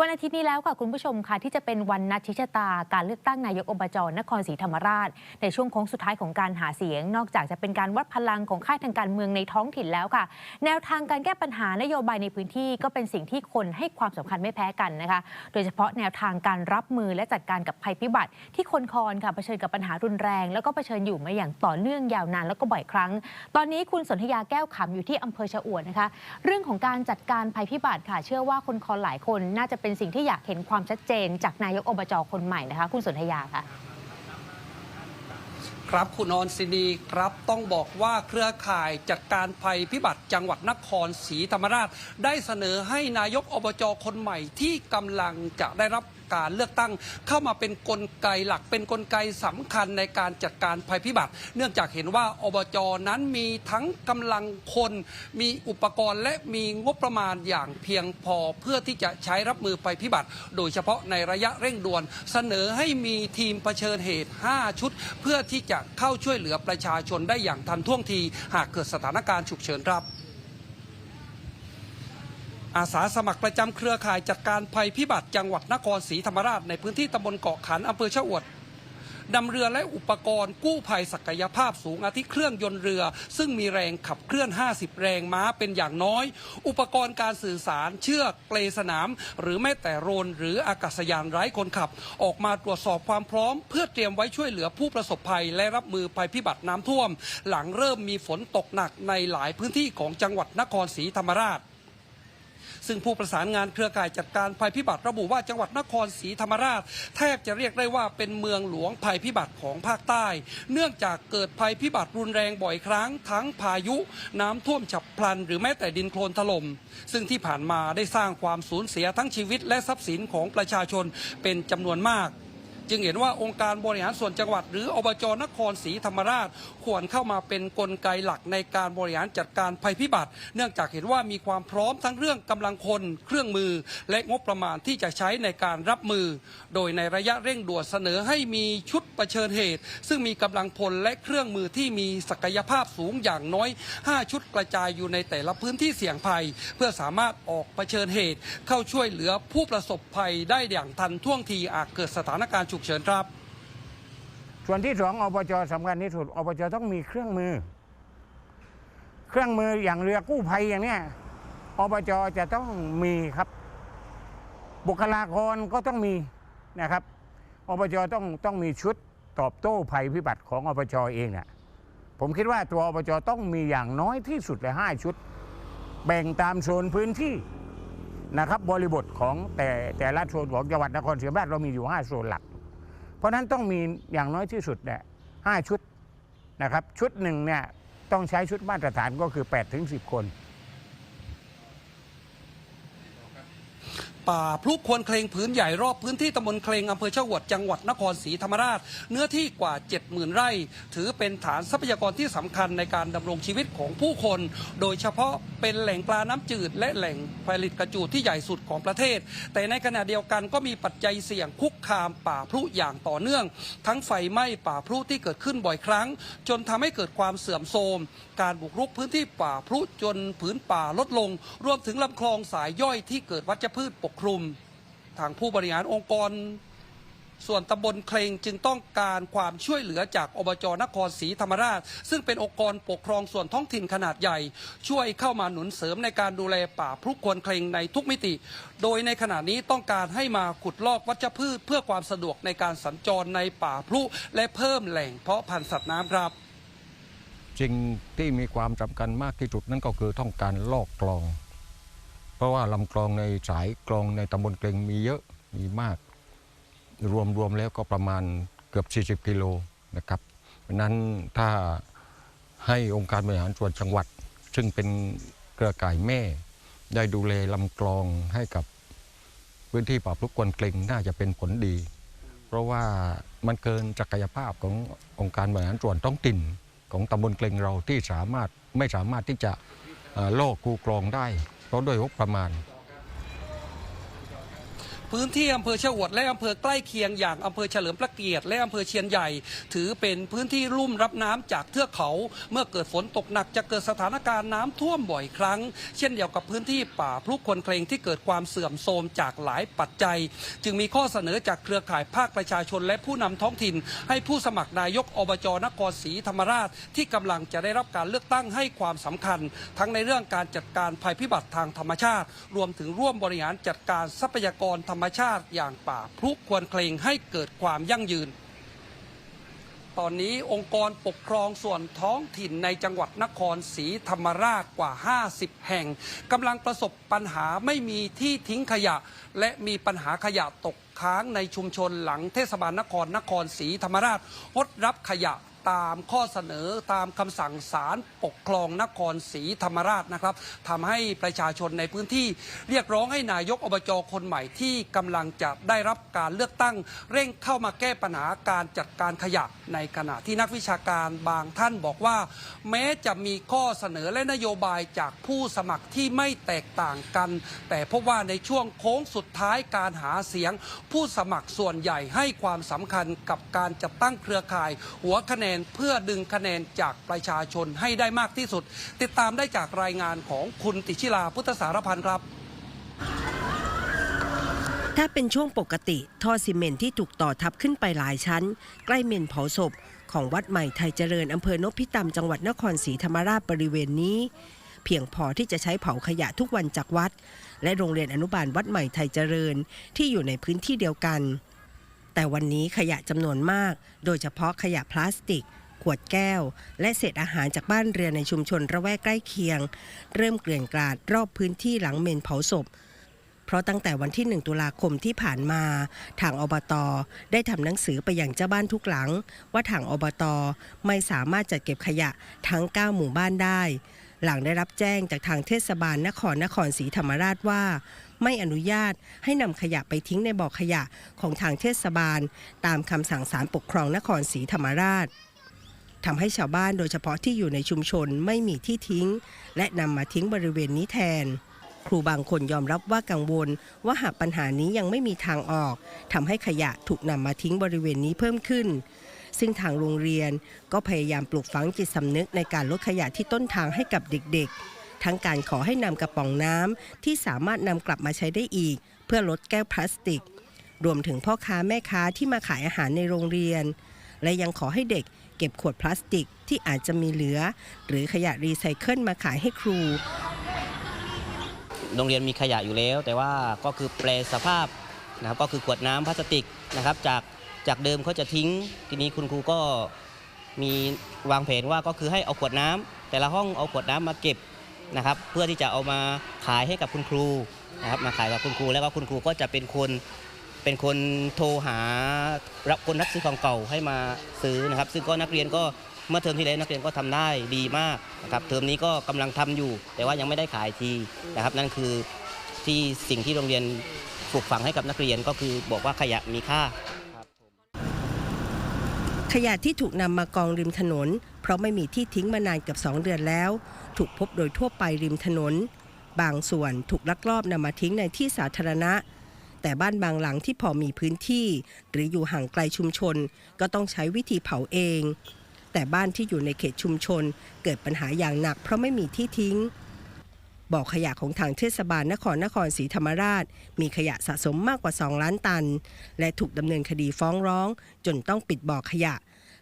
วันอาทิตย์นี้แล้วค่ะคุณผู้ชมค่ะที่จะเป็นวันนัดชิชะตาการเลือกตั้งนายกอบจนครศรีธรรมราช ในช่วงโค้งสุดท้ายของการหาเสียง นอกจากจะเป็นการวัดพลังของค่ายทางการเมืองในท้องถิ่นแล้วค่ะ แนวทางการแก้ปัญหานโยบายในพื้นที่ก็เป็นสิ่งที่คนให้ความสำคัญไม่แพ้กันนะคะ โดยเฉพาะแนวทางการรับมือและจัดการกับภัยพิบัติ ที่คนคอนค่ะเผชิญกับปัญหารุนแรง แล้วก็เผชิญอยู่มาอย่างต่อเนื่องยาวนานแล้วก็บ่อยครั้ง ตอนนี้คุณสนธยาแก้วขำอยู่ที่อำเภอชะอวดนะคะ เรื่องของการจัดการภัยพิบัติค่ะ เชื่อว่าคนคอนหลายคนน่าจะเป็นสิ่งที่อยากเห็นความชัดเจน จากนายกอบจคนใหม่นะคะ คุณสนธยาค่ะครับคุณออนซินีครับต้องบอกว่าเครือข่ายจัดการภัยพิบัติจังหวัดนครศรีธรรมราช ได้เสนอให้นายกอบจคนใหม่ที่กำลังจะได้รับ การเลือกตั้ง เข้ามาเป็นกลไกหลักเป็นกลไกสำคัญในการจัดการภัยพิบัติ เนื่องจากเห็นว่าอบจนั้นมีทั้งกำลังคน มีอุปกรณ์และมีงบประมาณอย่างเพียงพอเพื่อที่จะใช้รับมือภัยพิบัติ โดยเฉพาะในระยะเร่งด่วน เสนอให้มีทีมเผชิญเหตุ 5 ชุด เพื่อที่จะเข้าช่วยเหลือประชาชนได้อย่างทันท่วงที หากเกิดสถานการณ์ฉุกเฉินครับ อาสาสมัครประจำเครือข่ายจัดการภัยพิบัติจังหวัดนครศรีธรรมราชในพื้นที่ตำบลเกาะขันอำเภอชะอวดนำเรือและอุปกรณ์กู้ภัยศักยภาพสูงอาทิเครื่องยนต์เรือ ซึ่งมีแรงขับเคลื่อน 50 แรงม้าเป็นอย่างน้อย อุปกรณ์การสื่อสารเชือกเปลสนาม หรือแม้แต่โรนหรืออากาศยานไร้คนขับ ออกมาตรวจสอบความพร้อม เพื่อเตรียมไว้ช่วยเหลือผู้ประสบภัย และรับมือภัยพิบัติน้ำท่วม หลังเริ่มมีฝนตกหนักในหลายพื้นที่ของจังหวัดนครศรีธรรมราช ซึ่งผู้ประสานงานเครือข่ายจัดการภัยพิบัติระบุว่าจังหวัดนครศรีธรรมราช แทบจะเรียกได้ว่าเป็นเมืองหลวงภัยพิบัติของภาคใต้ เนื่องจากเกิดภัยพิบัติรุนแรงบ่อยครั้ง ทั้งพายุ น้ำท่วมฉับพลัน หรือแม้แต่ดินโคลนถล่มซึ่งที่ผ่านมาได้สร้างความสูญเสียทั้งชีวิตและทรัพย์สินของประชาชนเป็นจำนวนมาก จึงเห็นว่าองค์การบริหารส่วนจังหวัด หรืออบจนครศรีธรรมราช ควรเข้ามาเป็นกลไกหลักในการบริหารจัดการภัยพิบัติ เนื่องจากเห็นว่ามีความพร้อมทั้งเรื่องกำลังคน เครื่องมือ และงบประมาณที่จะใช้ในการรับมือ โดยในระยะเร่งด่วนเสนอให้มีชุดเชิญเหตุ ซึ่งมีกำลังพลและเครื่องมือที่มีศักยภาพสูงอย่างน้อย 5 ชุดกระจายอยู่ในแต่ละพื้นที่เสี่ยงภัย เพื่อสามารถออกเผชิญเหตุ เข้าช่วยเหลือผู้ประสบภัยได้อย่างทันท่วงทีอาจเกิดสถานการณ์ฉุกเฉินครับ ส่วนที่สองอบจสำคัญที่สุดอบจต้องมีเครื่องมือ เครื่องมืออย่างเรือกู้ภัยอย่างเนี้ยอบจจะต้องมีครับ บุคลากรก็ต้องมีนะครับอบจต้องต้องมีชุดตอบโต้ภัยพิบัติของอบจเองน่ะผมคิดว่าตัวอบจต้องมีอย่างน้อยที่สุดเลยห้าชุด แบ่งตามโซนพื้นที่นะครับ บริบทของแต่แต่ละโซนของจังหวัดนครศรีธรรมราชเรามีอยู่ห้าโซนหลัก ราะฉะนั้นต้องมีอย่างน้อยที่สุดเนี่ยห้าชุดนะครับชุดหนึ่งเนี่ยต้องใช้ชุดมาตรฐานก็คือ8ถึง10 คน ป่า พลุควรเคลงพื้นใหญ่รอบพื้นที่ตำบลเคลงอำเภอเจ้าวดจังหวัดนครศรีธรรมราช เนื้อที่กว่า 70,000 ไร่ ถือเป็นฐานทรัพยากรที่สำคัญในการดำรงชีวิตของผู้คน โดยเฉพาะเป็นแหล่งปลาน้ำจืด และแหล่งผลิตกระจูดที่ใหญ่สุดของประเทศ แต่ในขณะเดียวกันก็มีปัจจัยเสี่ยงคุกคามป่าพลุอย่างต่อเนื่อง ทั้งไฟไหม้ป่าพลุที่เกิดขึ้นบ่อยครั้ง จนทำให้เกิดความเสื่อมโทรมการบุกรุกพื้นที่ป่าพลุจนผืนป่าลดลง รวมถึงลำคลองสายย่อยที่เกิดวัชพืชปกคลุมทางผู้บริหารองค์กร ส่วนตำบลเคลงจึงต้องการความช่วยเหลือจากอบจนครศรีธรรมราช ซึ่งเป็นองค์กรปกครองส่วนท้องถิ่นขนาดใหญ่ ช่วยเข้ามาหนุนเสริมในการดูแลป่าพลุควรเคลงในทุกมิติ โดยในขณะนี้ต้องการให้มาขุดลอกวัชพืช เพื่อความสะดวกในการสัญจรในป่าพลุและเพิ่มแหล่งเพาะพันธุ์สัตว์น้ำครับสิ่งที่มีความสำคัญมากที่สุดนั่นก็คือต้องการลอกคลอง เพราะว่าลำคลองในสายคลองในตำบลเกรงมีเยอะมีมาก รวมรวมแล้วก็ประมาณเกือบ 40 กิโลนะครับเพราะนั้นถ้าให้องค์การบริหารส่วนจังหวัด ซึ่งเป็นเครือข่ายแม่ ได้ดูแลลำคลองให้กับพื้นที่ป่าพลุกวนเกรงน่าจะเป็นผลดี เพราะว่ามันเกินศักยภาพขององค์การบริหารส่วนท้องถิ่นของตำบลเกรงเราที่สามารถไม่สามารถที่จะ โลอกคูคลองได้เพราะด้วยงบประมาณ พื้นที่อำเภอชะอวดและอำเภอใกล้เคียงอย่างอำเภอเฉลิมพระเกียรติและอำเภอเชียนใหญ่ ถือเป็นพื้นที่ลุ่มรับน้ำจากเทือกเขา เมื่อเกิดฝนตกหนักจะเกิดสถานการณ์น้ำท่วมบ่อยครั้ง เช่นเดียวกับพื้นที่ป่าพลุกคนเคลงที่เกิดความเสื่อมโทรมจากหลายปัจจัย จึงมีข้อเสนอจากเครือข่ายภาคประชาชนและผู้นำท้องถิ่น ให้ผู้สมัครนายกอบจนครศรีธรรมราช ที่กำลังจะได้รับการเลือกตั้งให้ความสำคัญ ทั้งในเรื่องการจัดการภัยพิบัติทางธรรมชาติ รวมถึงร่วมบริหารจัดการทรัพยากรธรรมรมชาติอย่างป่าพลุควรเคลงให้เกิดความยั่งยืน ตอนนี้องค์กรปกครองส่วนท้องถิ่นในจังหวัดนครศรีธรรมราชกว่า 50 แห่งกำลังประสบปัญหาไม่มีที่ทิ้งขยะ และมีปัญหาขยะตกค้างในชุมชนหลังเทศบาลนครนครศรีธรรมราชงดรับขยะ ตามข้อเสนอตามคำสั่งศาลปกครองนครศรีธรรมราชนะครับทำให้ประชาชนในพื้นที่เรียกร้องให้นายกอบจคนใหม่ที่กำลังจะได้รับการเลือกตั้ง เร่งเข้ามาแก้ปัญหาการจัดการขยะในขณะที่นักวิชาการบางท่านบอกว่า แม้จะมีข้อเสนอและนโยบายจากผู้สมัครที่ไม่แตกต่างกัน แต่พบว่าในช่วงโค้งสุดท้ายการหาเสียง ผู้สมัครส่วนใหญ่ให้ความสำคัญกับการจัดตั้งเครือข่าย หัวคะแนนเพื่อดึงคะแนนจากประชาชนให้ได้มากที่สุด ติดตามได้จากรายงานของคุณติชิลาพุทธสารพันธ์ครับถ้าเป็นช่วงปกติ ท่อซีเมนที่ถูกต่อทับขึ้นไปหลายชั้น ใกล้เมนเผาศพ ของวัดใหม่ไทยเจริญอำเภอนพิตำจังหวัดนครศรีธรรมราชบริเวณนี้ เพียงพอที่จะใช้เผาขยะทุกวันจากวัด และโรงเรียนอนุบาลวัดใหม่ไทยเจริญที่อยู่ในพื้นที่เดียวกัน แต่วันนี้ขยะจำนวนมาก โดยเฉพาะขยะพลาสติก ขวดแก้ว และเศษอาหารจากบ้านเรือนในชุมชนระแวกใกล้เคียง เริ่มเกลื่อนกลาดรอบพื้นที่หลังเมนเผาศพเพราะตั้งแต่วันที่ 1 ตุลาคมที่ผ่านมา ทางอบต ได้ทำหนังสือไปยังเจ้าบ้านทุกหลัง ว่าทางอบต ไม่สามารถจัดเก็บขยะทั้ง 9 หมู่บ้านได้ หลังได้รับแจ้งจากทางเทศบาลนครนครศรีธรรมราชว่า ไม่อนุญาตให้นำขยะไปทิ้งในบ่อขยะของทางเทศบาล ตามคำสั่งศาลปกครองนครศรีธรรมราชทำให้ชาวบ้านโดยเฉพาะที่อยู่ในชุมชนไม่มีที่ทิ้ง และนำมาทิ้งบริเวณนี้แทน ครูบางคนยอมรับว่ากังวล ว่าหากปัญหานี้ยังไม่มีทางออกทำให้ขยะถูกนำมาทิ้งบริเวณนี้เพิ่มขึ้น ซึ่งทางโรงเรียนก็พยายามปลูกฝังจิตสำนึกในการลดขยะที่ต้นทางให้กับเด็กๆ ทั้งการขอให้นำกระป๋องน้ำที่สามารถนำกลับมาใช้ได้อีก เพื่อลดแก้วพลาสติก รวมถึงพ่อค้าแม่ค้าที่มาขายอาหารในโรงเรียน และยังขอให้เด็กเก็บขวดพลาสติกที่อาจจะมีเหลือ หรือขยะรีไซเคิลมาขายให้ครู โรงเรียนมีขยะอยู่แล้ว แต่ว่าก็คือแปลสภาพนะครับก็คือขวดน้ำพลาสติกนะครับจากจากเดิมเขาจะทิ้ง ทีนี้คุณครูก็มีวางแผนว่าก็คือให้เอาขวดน้ำแต่ละห้องเอาขวดน้ำมาเก็บ นะครับเพื่อที่จะเอามาขายให้กับคุณครูนะครับมาขายกับคุณครูแล้วก็คุณครูก็จะเป็นคนเป็นคนโทรหารับคนรับซื้อของเก่าให้มาซื้อนะครับ ซึ่งก็นักเรียนก็เมื่อเทอมที่แล้วนักเรียนก็ทำได้ดีมากนะครับเทอมนี้ก็กำลังทำอยู่ แต่ว่ายังไม่ได้ขายทีนะครับ นั่นคือที่สิ่งที่โรงเรียนปลูกฝังให้กับนักเรียนก็คือบอกว่าขยะมีค่าขยะที่ถูกนำมากองริมถนน เพราะไม่มีที่ทิ้งมานานเกือบ2 เดือนแล้ว ถูกพบโดยทั่วไปริมถนน บางส่วนถูกลักลอบนำมาทิ้งในที่สาธารณะ แต่บ้านบางหลังที่พอมีพื้นที่ หรืออยู่ห่างไกลชุมชน ก็ต้องใช้วิธีเผาเอง แต่บ้านที่อยู่ในเขตชุมชน เกิดปัญหาอย่างหนักเพราะไม่มีที่ทิ้งบ่อขยะของทางเทศบาลนครนครศรีธรรมราช มีขยะสะสมมากกว่า 2 ล้านตัน และถูกดำเนินคดีฟ้องร้อง จนต้องปิดบ่อขยะ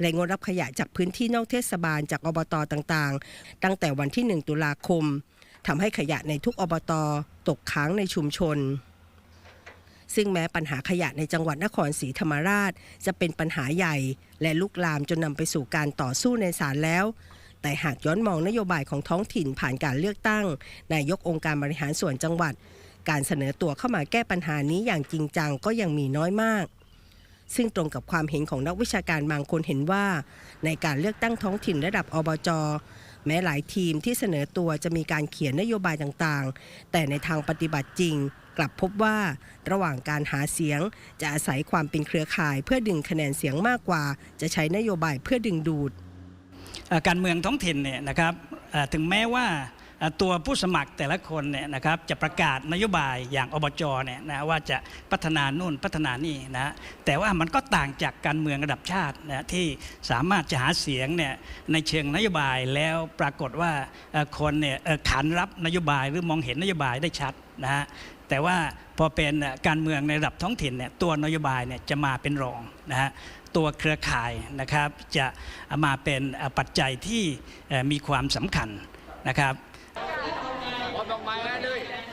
และงดรับขยะจากพื้นที่นอกเทศบาลจากอบตต่างๆ ตั้งแต่วันที่ 1 ตุลาคมทำให้ขยะในทุกอบตตกค้างในชุมชน ซึ่งแม้ปัญหาขยะในจังหวัดนครศรีธรรมราช จะเป็นปัญหาใหญ่ และลุกลามจนนำไปสู่การต่อสู้ในศาลแล้วแต่หากย้อนมองนโยบายของท้องถิ่นผ่านการเลือกตั้ง นายกองค์การบริหารส่วนจังหวัด การเสนอตัวเข้ามาแก้ปัญหานี้อย่างจริงจังก็ยังมีน้อยมาก ซึ่งตรงกับความเห็นของนักวิชาการบางคนเห็นว่า ในการเลือกตั้งท้องถิ่นระดับอบจแม้หลายทีมที่เสนอตัวจะมีการเขียนนโยบายต่างๆ แต่ในทางปฏิบัติจริง กลับพบว่าระหว่างการหาเสียง จะอาศัยความเป็นเครือข่าย เพื่อดึงคะแนนเสียงมากกว่า จะใช้นโยบายเพื่อดึงดูด การเมืองท้องถิ่นเนี่ยนะครับถึงแม้ว่า ตัวผู้สมัครแต่ละคนเนี่ยนะครับจะประกาศนโยบายอย่างอบจเนี่ยนะว่าจะพัฒนานู่นพัฒนานี่นะแต่ว่ามันก็ต่างจากการเมืองระดับชาตินะที่สามารถจะหาเสียงเนี่ยในเชิงนโยบายแล้วปรากฏว่าคนเนี่ยขานรับนโยบายหรือมองเห็นนโยบายได้ชัดนะฮะแต่ว่าพอเป็นการเมืองในระดับท้องถิ่นเนี่ยตัวนโยบายเนี่ยจะมาเป็นรองนะฮะตัวเครือข่ายนะครับจะมาเป็นปัจจัยที่มีความสำคัญนะครับ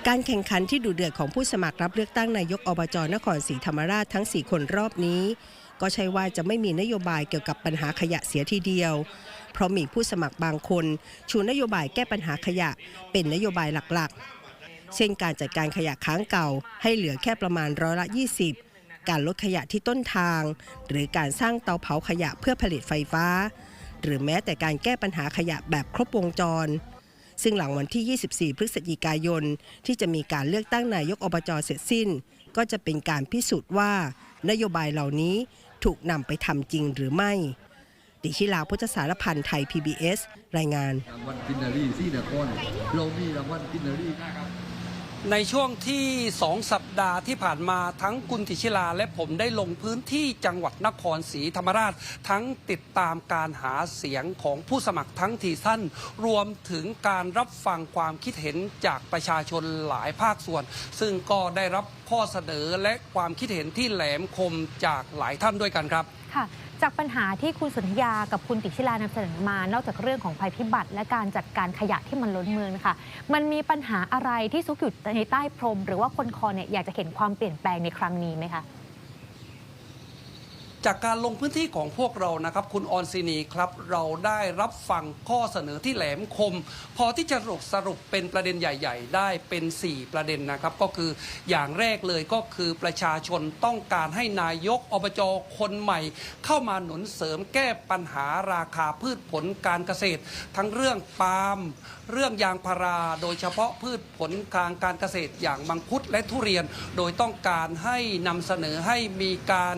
การแข่งขันที่ดุเดือดของผู้สมัครรับเลือกตั้งนายกอบจนครศรีธรรมราชทั้ง 4 คนรอบนี้ ก็ใช่ว่าจะไม่มีนโยบายเกี่ยวกับปัญหาขยะเสียทีเดียว เพราะมีผู้สมัครบางคน ชูนโยบายแก้ปัญหาขยะเป็นนโยบายหลักๆ เช่นการจัดการขยะค้างเก่าให้เหลือแค่ประมาณร้อยละ 20 การลดขยะที่ต้นทาง หรือการสร้างเตาเผาขยะเพื่อผลิตไฟฟ้า หรือแม้แต่การแก้ปัญหาขยะแบบครบวงจร ซึ่งหลังวันที่ 24 พฤศจิกายน ที่จะมีการเลือกตั้งนายกอบจเสร็จสิ้น ก็จะเป็นการพิสูจน์ว่า นโยบายเหล่านี้ถูกนำไปทำจริงหรือไม่ดิชิลาพุทธสารพันธ์ไทย PBS รายงานรางวัลกินนารีซี่นครเรามีรางวัลกินนารี ในช่วงที่2สัปดาห์ที่ผ่านมาทั้งกุลติชิลาและผมได้ลงพื้นที่จังหวัดนครศรีธรรมราช ทั้งติดตามการหาเสียงของผู้สมัครทั้งทีสั้น รวมถึงการรับฟังความคิดเห็นจากประชาชนหลายภาคส่วน ซึ่งก็ได้รับข้อเสนอและความคิดเห็นที่แหลมคมจากหลายท่านด้วยกันครับค่ะ จากปัญหาที่คุณสนธยากับคุณติชิลานำเสนอมา นอกจากเรื่องของภัยพิบัติ และการจัดการขยะที่มันล้นเมืองนะคะมันมีปัญหาอะไรที่ซุกอยู่ในใต้พรม หรือว่าคนคอเนี่ยอยากจะเห็นความเปลี่ยนแปลงในครั้งนี้ไหมคะ จากการลงพื้นที่ของพวกเรานะครับ คุณออนซินีครับ เราได้รับฟังข้อเสนอที่แหลมคม พอที่จะสรุปสรุปเป็นประเด็นใหญ่ ๆ ได้เป็น 4 ประเด็นนะครับ ก็คืออย่างแรกเลยก็คือประชาชนต้องการให้นายกอบจคนใหม่ เข้ามาหนุนเสริมแก้ปัญหาราคาพืชผลการเกษตร ทั้งเรื่องปาล์มเรื่องยางพารา โดยเฉพาะพืชผลทางการเกษตรอย่างมังคุดและทุเรียน โดยต้องการให้นำเสนอให้มีการ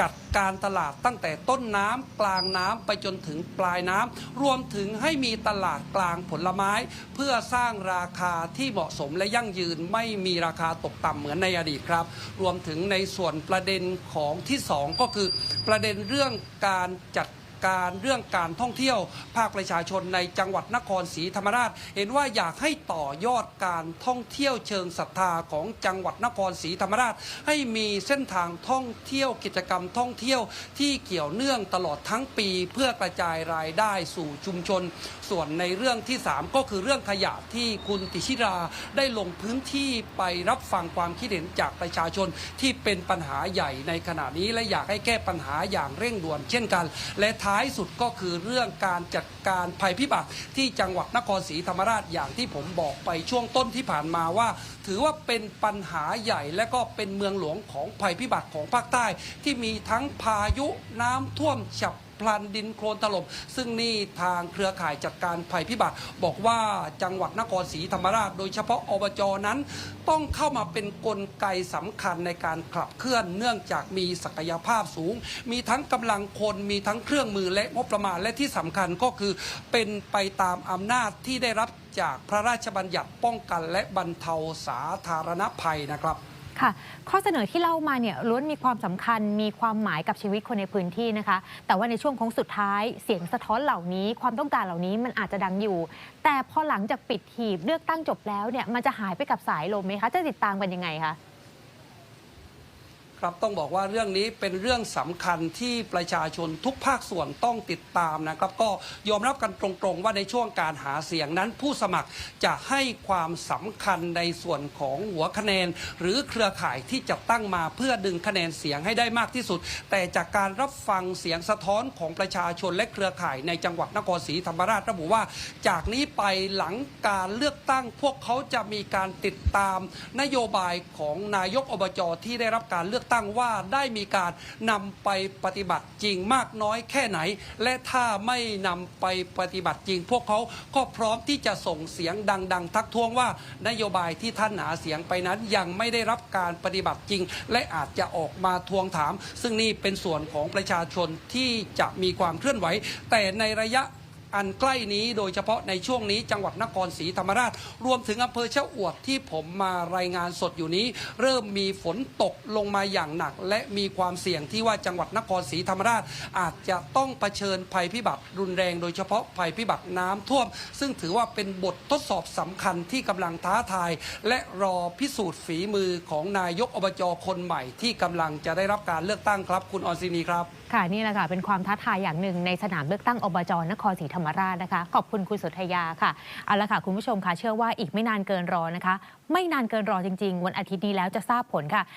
จัดการตลาดตั้งแต่ต้นน้ำกลางน้ำไปจนถึงปลายน้ำรวมถึงให้มีตลาดกลางผลไม้ เพื่อสร้างราคาที่เหมาะสมและยั่งยืนไม่มีราคาตกต่ำเหมือนในอดีตครับ รวมถึงในส่วนประเด็นของที่สองก็คือประเด็นเรื่องการจัด การเรื่องการท่องเที่ยว ภาคประชาชนในจังหวัดนครศรีธรรมราช เห็นว่าอยากให้ต่อยอดการท่องเที่ยวเชิงศรัทธาของจังหวัดนครศรีธรรมราช ให้มีเส้นทางท่องเที่ยวกิจกรรมท่องเที่ยวที่เกี่ยวเนื่องตลอดทั้งปี เพื่อกระจายรายได้สู่ชุมชน ส่วนในเรื่องที่ 3 ก็คือเรื่องขยะที่คุณติชิราได้ลงพื้นที่ไปรับฟังความคิดเห็นจากประชาชนที่เป็นปัญหาใหญ่ในขณะนี้และอยากให้แก้ปัญหาอย่างเร่งด่วนเช่นกัน และท้าายสุดก็คือเรื่องการจัดการภัยพิบัติที่จังหวัดนครศรีธรรมราชอย่างที่ผมบอกไปช่วงต้นที่ผ่านมาว่า ถือว่าเป็นปัญหาใหญ่และก็เป็นเมืองหลวงของภัยพิบัติของภาคใต้ ที่มีทั้งพายุน้ำท่วมฉับ พลันดินโคลนถล่มซึ่งนี่ทางเครือข่ายจัดการภัยพิบัติ บอกว่าจังหวัดนครศรีธรรมราช โดยเฉพาะอบจนั้น ต้องเข้ามาเป็นกลไกสำคัญในการขับเคลื่อนเนื่องจากมีศักยภาพสูง มีทั้งกำลังคนมีทั้งเครื่องมือและงบประมาณและที่สำคัญก็คือเป็นไปตามอำนาจที่ได้รับจากพระราชบัญญัติป้องกันและบรรเทาสาธารณภัยนะครับ ค่ะ ข้อเสนอที่เล่ามาเนี่ยล้วนมีความสำคัญมีความหมายกับชีวิตคนในพื้นที่นะคะ แต่ว่าในช่วงของสุดท้ายเสียงสะท้อนเหล่านี้ ความต้องการเหล่านี้มันอาจจะดังอยู่ แต่พอหลังจากปิดหีบเลือกตั้งจบแล้วเนี่ยมันจะหายไปกับสายลมไหมคะ จะติดตามกันยังไงคะ ครับต้องบอกว่าเรื่องนี้เป็นเรื่องสำคัญที่ประชาชนทุกภาคส่วนต้องติดตามนะครับ ก็ยอมรับกันตรงๆ ว่าในช่วงการหาเสียงนั้น ผู้สมัครจะให้ความสำคัญในส่วนของหัวคะแนน หรือเครือข่ายที่จะตั้งมาเพื่อดึงคะแนนเสียงให้ได้มากที่สุด แต่จากการรับฟังเสียงสะท้อนของประชาชนและเครือข่ายในจังหวัดนครศรีธรรมราชระบุว่า จากนี้ไปหลังการเลือกตั้งพวกเขาจะมีการติดตามนโยบายของนายกอบจที่ได้รับการเลือกตั้งว่าได้มีการนำไปปฏิบัติจริงมากน้อยแค่ไหน และถ้าไม่นำไปปฏิบัติจริง พวกเขาก็พร้อมที่จะส่งเสียงดัง ๆ ทักท้วงว่านโยบายที่ท่านหาเสียงไปนั้นยังไม่ได้รับการปฏิบัติจริง และอาจจะออกมาทวงถาม ซึ่งนี่เป็นส่วนของประชาชนที่จะมีความเคลื่อนไหว แต่ในระยะ อันใกล้นี้โดยเฉพาะในช่วงนี้จังหวัดนครศรีธรรมราช รวมถึงอำเภอเชะอวดที่ผมมารายงานสดอยู่นี้ เริ่มมีฝนตกลงมาอย่างหนัก และมีความเสี่ยงที่ว่าจังหวัดนครศรีธรรมราช อาจจะต้องเผชิญภัยพิบัติรุนแรง โดยเฉพาะภัยพิบัติน้ำท่วม ซึ่งถือว่าเป็นบททดสอบสำคัญที่กำลังท้าทาย และรอพิสูจน์ฝีมือของนายกอบจคนใหม่ที่กำลังจะได้รับการเลือกตั้งครับ คุณออนซินีครับ ค่ะนี่แหละค่ะเป็นความท้าทายอย่างหนึ่งในสนามเลือกตั้งอบจนครศรีธรรมราชนะคะ ขอบคุณคุณสุธยาค่ะเอาละค่ะคุณผู้ชมค่ะเชื่อว่าอีกไม่นานเกินรอนะคะ ไม่นานเกินรอจริง ๆ วันอาทิตย์นี้แล้วจะทราบผลค่ะ